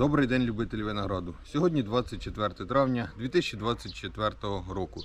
Добрий день, любителі винограду. Сьогодні 24 травня 2024 року.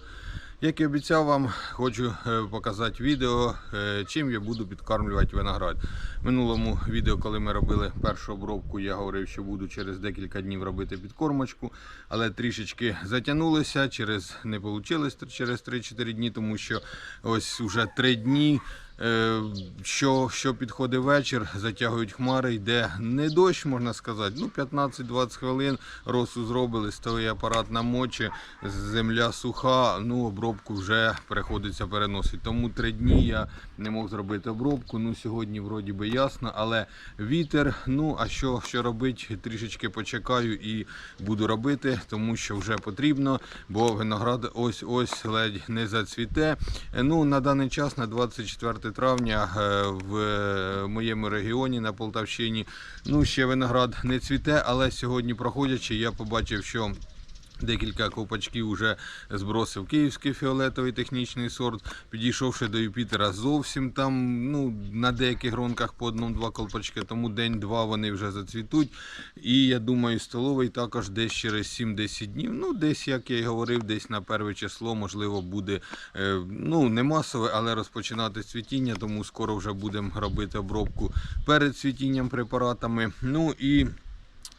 Як і обіцяв вам, хочу е, показати відео, е, чим я буду підкармлювати виноград. Минулому відео, коли ми робили першу обробку, я говорив, що буду через декілька днів робити підкормочку, але трішечки затягнулося, через не вийшло через 3-4 дні, тому що ось вже 3 дні. Е, Що, що підходить вечір, затягують хмари, йде не дощ, можна сказати. Ну, 15-20 хвилин росу зробили, стоїть апарат на мочі, земля суха, ну обробку вже приходиться переносити. Тому три дні я не мог зробити обробку. Ну, сьогодні вроді би ясно, але вітер. Ну, а що, що робити? Трішечки почекаю і буду робити, тому що вже потрібно, бо виноград ось-ось ледь не зацвіте. Е, Ну, на даний час, на 24 травня, е, в е, моєму регіоні на Полтавщині, ну ще виноград не цвіте, але сьогодні проходячи, я побачив, що. Декілька ковпачків вже збросив київський фіолетовий технічний сорт. Підійшовши до Юпітера, зовсім там ну, на деяких гронках по одному-два колпачки, тому день-два вони вже зацвітуть. І я думаю, столовий також десь через 7-10 днів. Ну, десь, як я і говорив, десь на перше число, можливо, буде е, ну, не масове, але розпочинати цвітіння, тому скоро вже будемо робити обробку перед цвітінням препаратами. Ну і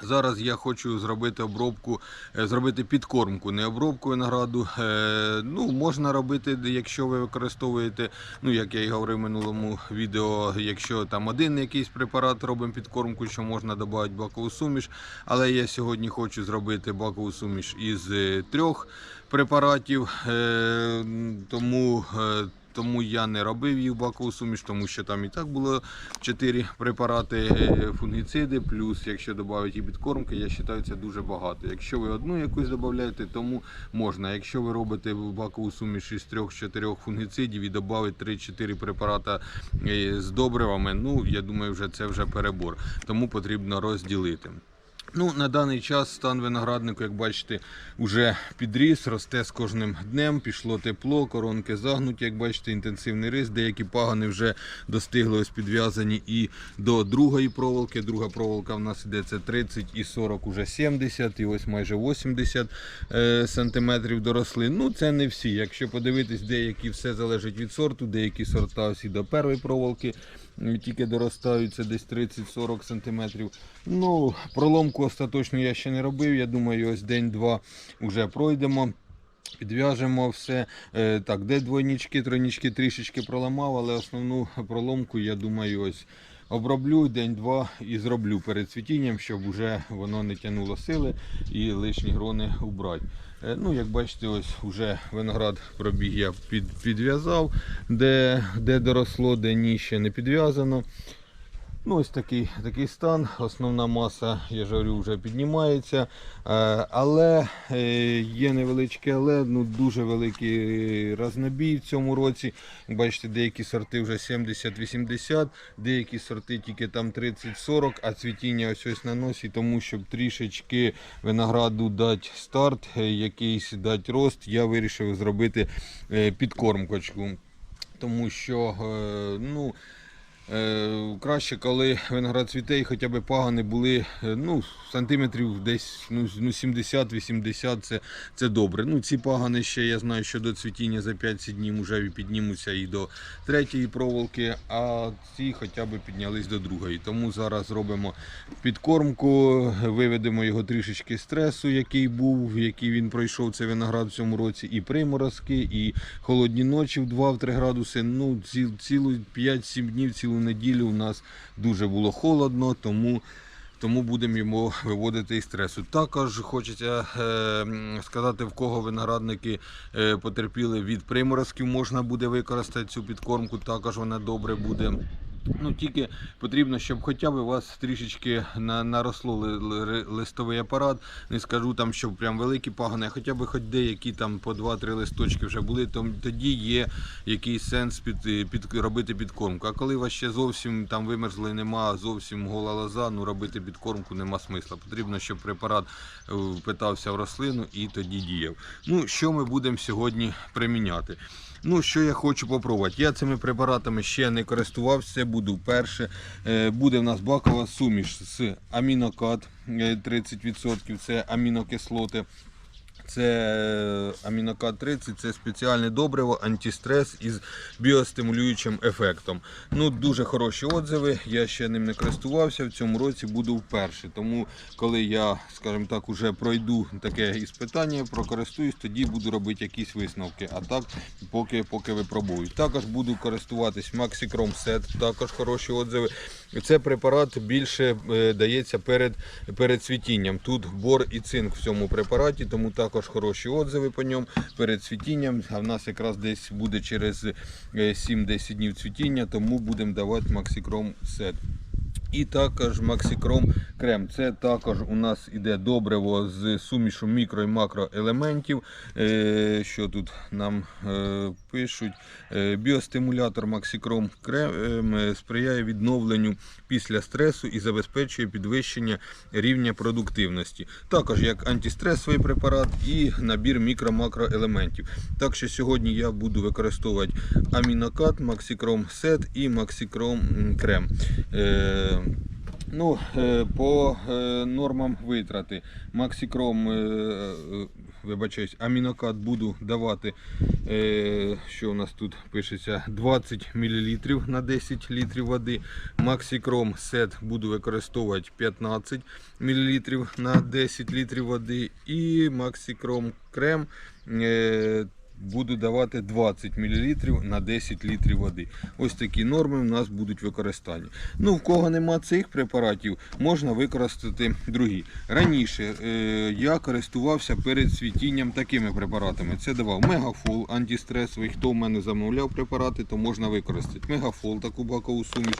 Зараз я хочу зробити обробку, е, зробити підкормку, не обробку винограду. Е, Ну, можна робити, якщо ви використовуєте, ну як я і говорив в минулому відео, якщо там один якийсь препарат робимо підкормку, що можна додати бакову суміш. Але я сьогодні хочу зробити бакову суміш із е, трьох препаратів, тому. Тому я не робив їх в бакову суміш, тому що там і так було 4 препарати е, фунгіциди, плюс якщо додати і підкормки, я вважаю, це дуже багато. Якщо ви одну якусь додаєте, тому можна. Якщо ви робите в бакову суміш із 3-4 фунгіцидів і додати 3-4 препарата е, з добривами, ну я думаю, вже це вже перебор. Тому потрібно розділити. Ну, на даний час стан винограднику, як бачите, вже підріс, росте з кожним днем, пішло тепло, коронки загнуті, як бачите, інтенсивний рис. Деякі пагани вже достигли ось підв'язані і до другої проволоки. Друга проволока в нас іде це 30 і 40, уже 70, і ось майже 80 е, сантиметрів доросли. Ну, це не всі. Якщо подивитись, деякі все залежить від сорту, деякі сорта ось і до першої проволоки тільки доростаються десь 30-40 см. Ну, проломку остаточно я ще не робив. Я думаю, ось день-два вже пройдемо. Підв'яжемо все. Е, Так, де двойнички, тройнички трішечки проламав, але основну проломку, я думаю, ось оброблю день-два і зроблю перед цвітінням, щоб вже воно не тягнуло сили і лишні грони убрати. Е, Ну, як бачите, ось вже виноград пробіг я під, підв'язав, де, де доросло, де ні ще не підв'язано. Ну, ось такий, такий стан. Основна маса, я ж говорю, вже піднімається. Е, Але е, є невеличке, але ну, дуже великий разнобій в цьому році. Бачите, деякі сорти вже 70-80, деякі сорти тільки там 30-40, а цвітіння ось ось на носі, тому щоб трішечки винограду дати старт, е, якийсь дати рост, я вирішив зробити підкормкочку. Тому що, ну. Е, краще, коли виноград цвіте і хоча б пагани були е, ну, сантиметрів десь ну, ну, 70-80 це, це добре. Ну, ці пагани ще я знаю, що до цвітіння за 5 днів вже піднімуться і до третьої проволоки, а ці хоча б піднялись до другої. Тому зараз робимо підкормку, виведемо його трішечки стресу, який був, який він пройшов цей виноград в цьому році, і приморозки, і холодні ночі в 2-3 градуси. Ну, ці, цілу 5-7 днів, цілу неділю у нас дуже було холодно, тому. Тому будемо йому виводити із стресу. Також хочеться е, сказати, в кого виноградники е, потерпіли від приморозків, можна буде використати цю підкормку. Також вона добре буде. Ну тільки потрібно, щоб хоча б у вас трішечки наросло ли- ли- листовий апарат. Не скажу там, що прям великі пагани, а хоча б хоч деякі там по 2-3 листочки вже були, то тоді є якийсь сенс під, під робити підкормку. А коли у вас ще зовсім там вимерзли, нема зовсім гола лоза, ну робити підкормку нема смисла. Потрібно, щоб препарат е, впитався в рослину і тоді діяв. Ну що ми будемо сьогодні приміняти? Ну, що я хочу попробувати. Я цими препаратами ще не користувався, буду вперше. Е, Буде в нас бакова суміш з амінокат е, 30%, це амінокислоти. Це е, амінокат 30, це спеціальне добриво, антистрес із біостимулюючим ефектом. Ну, дуже хороші отзиви. Я ще ним не користувався. В цьому році буду вперше. Тому, коли я, скажімо так, уже пройду таке іспитання, прокористуюсь, тоді буду робити якісь висновки. А так, поки, поки випробую. Також буду користуватись Maxicrom Set, також хороші отзиви. Це препарат більше е, дається перед, перед цвітінням. Тут бор і цинк в цьому препараті, тому також хороші отзиви по ньому перед цвітінням. А в нас якраз десь буде через е, 7-10 днів цвітіння, тому будемо давати максикром Set. І також Maxicrom крем. Це також у нас іде добриво з сумішу мікро і макроелементів. Е, Що тут нам е, пишуть? Е, Біостимулятор Maxicrom крем сприяє відновленню після стресу і забезпечує підвищення рівня продуктивності. Також як антистресовий препарат і набір мікро-макроелементів. Так що сьогодні я буду використовувати амінокат, Maxicrom Set і Maxicrom м, крем. Е, Ну, е, по е, нормам витрати. Максикром, вибачаюсь, амінокат буду давати, що у нас тут пишеться, 20 мл на 10 літрів води. Максикром сет буду використовувати 15 мл на 10 літрів води. І Максикром крем буду давати 20 мл на 10 літрів води. Ось такі норми у нас будуть використання. Ну, в кого нема цих препаратів, можна використати другі. Раніше е, я користувався перед цвітінням такими препаратами. Це давав Мегафол антистресовий. Хто в мене замовляв препарати, то можна використати. Мегафол, таку бакову суміш.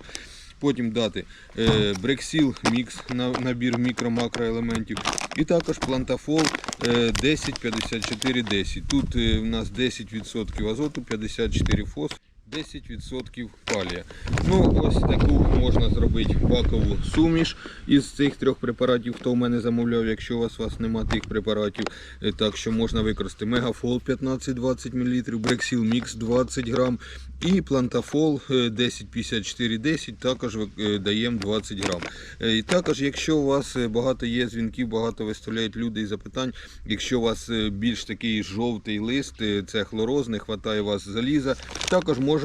Потім дати е, Брексіл мікс на набір мікро-макроелементів. І також плантафол е, 10-54-10. Тут у в нас 10% азоту, 54 фос. 10% калія. Ну, ось таку можна зробити бакову суміш із цих трьох препаратів, хто в мене замовляв, якщо у вас, у вас нема тих препаратів. Е, Так що можна використати Мегафол 15-20 мл, Брексіл Мікс 20 грам і Плантафол е, 10-54-10 також е, даємо 20 грам. Е, І також, якщо у вас е, багато є дзвінків, багато виставляють люди і запитань, якщо у вас е, більш такий жовтий лист, е, це хлороз, не вистачає у вас заліза, також можна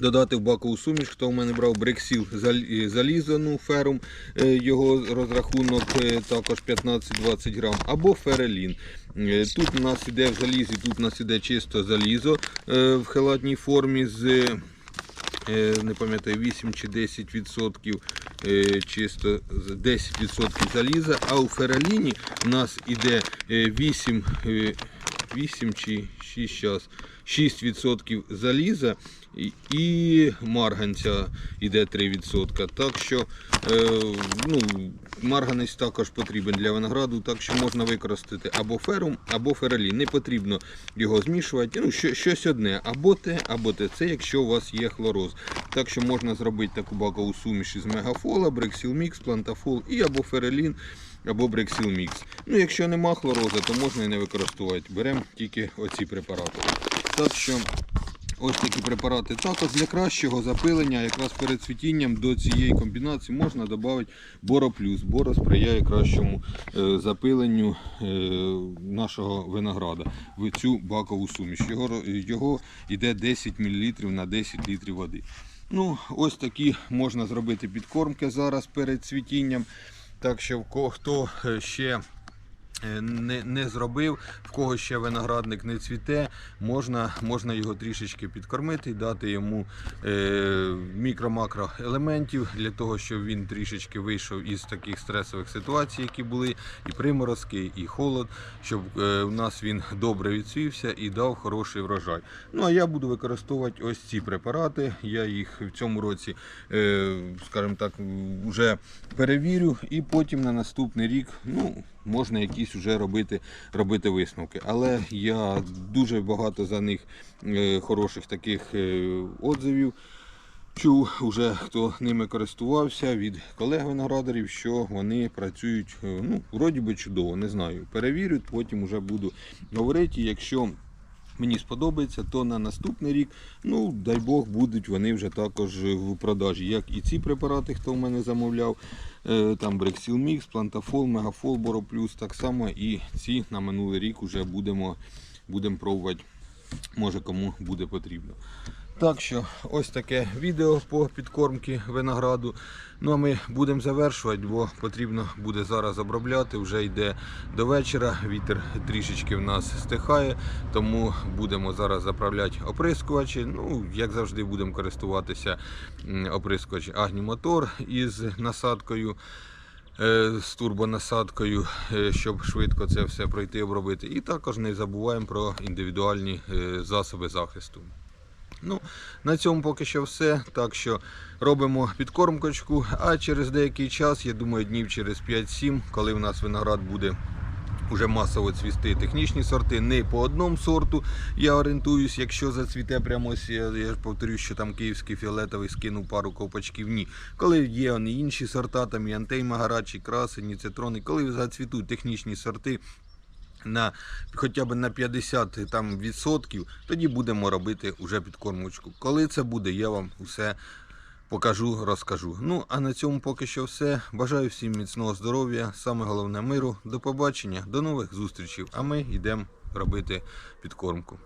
Додати в бакову суміш, хто в мене брав брексіл зал- е, залізо, ну, ферум, е, його розрахунок е, також 15-20 грам, або ферелін. Е, Тут у нас іде в залізі, тут у нас іде чисто залізо в хелатній формі з не пам'ятаю, 8 чи 10 відсотків е, чисто 10 відсотків заліза, а у фераліні у нас іде е, 8, е, 8 чи 6 час. 6% заліза і- марганця йде 3%. Так що е, ну, марганець також потрібен для винограду, так що можна використати або ферум, або фералін. Не потрібно його змішувати. Ну, що, щось одне, або те, або те. Це якщо у вас є хлороз. Так що можна зробити таку бакову суміш із мегафола, брексіл мікс, плантафол і або фералін. Або брексіл мікс. Ну, якщо нема хлороза, то можна і не використовувати. Беремо тільки оці препарати. Так що ось такі препарати. Також для кращого запилення, якраз перед цвітінням до цієї комбінації можна додати Бороплюс. Боро сприяє кращому е, запиленню е, нашого винограда в цю бакову суміш. Його, його йде 10 мл на 10 літрів води. Ну, ось такі можна зробити підкормки зараз перед цвітінням. Так що хто е, ще не, не зробив, в кого ще виноградник не цвіте, можна, можна його трішечки підкормити дати йому е, мікро-макро елементів для того, щоб він трішечки вийшов із таких стресових ситуацій, які були, і приморозки, і холод, щоб е, у нас він добре відсвівся і дав хороший врожай. Ну а я буду використовувати ось ці препарати. Я їх в цьому році, е, скажімо так, вже перевірю, і потім на наступний рік, ну можна якісь вже робити, робити висновки. Але я дуже багато за них е, хороших таких е, отзивів. Чув уже хто ними користувався від колег виноградарів, що вони працюють е, ну, вроді би чудово, не знаю. Перевірю, потім вже буду говорити. Якщо мені сподобається, то на наступний рік, ну дай Бог, будуть вони вже також в продажі. Як і ці препарати, хто в мене замовляв, е, там Брексіл Мікс, Плантафол, Мегафол, Бороплюс, так само і ці на минулий рік вже будемо, будемо пробувати, може кому буде потрібно. Так що ось таке відео по підкормці винограду. Ну а ми будемо завершувати, бо потрібно буде зараз обробляти. Вже йде до вечора. Вітер трішечки в нас стихає, тому будемо зараз заправляти оприскувачі. Ну, як завжди, будемо користуватися оприскувач Агнімотор із насадкою. е, З турбонасадкою, е, щоб швидко це все пройти обробити. І також не забуваємо про індивідуальні е, засоби захисту. Ну, на цьому поки що все. Так що робимо підкормкочку, а через деякий час, я думаю, днів через 5-7, коли в нас виноград буде вже масово цвісти технічні сорти, не по одному сорту. Я орієнтуюсь, якщо зацвіте прямо ось, я, ж повторюю, що там київський фіолетовий скинув пару ковпачків. Ні. Коли є вони інші сорта, там і антеймагарачі, і красені, цитрони, коли зацвітуть технічні сорти, на хоча б на 50 там, відсотків, тоді будемо робити вже підкормочку. Коли це буде, я вам усе покажу, розкажу. Ну, а на цьому поки що все. Бажаю всім міцного здоров'я, саме головне миру. До побачення, до нових зустрічей. А ми йдемо робити підкормку.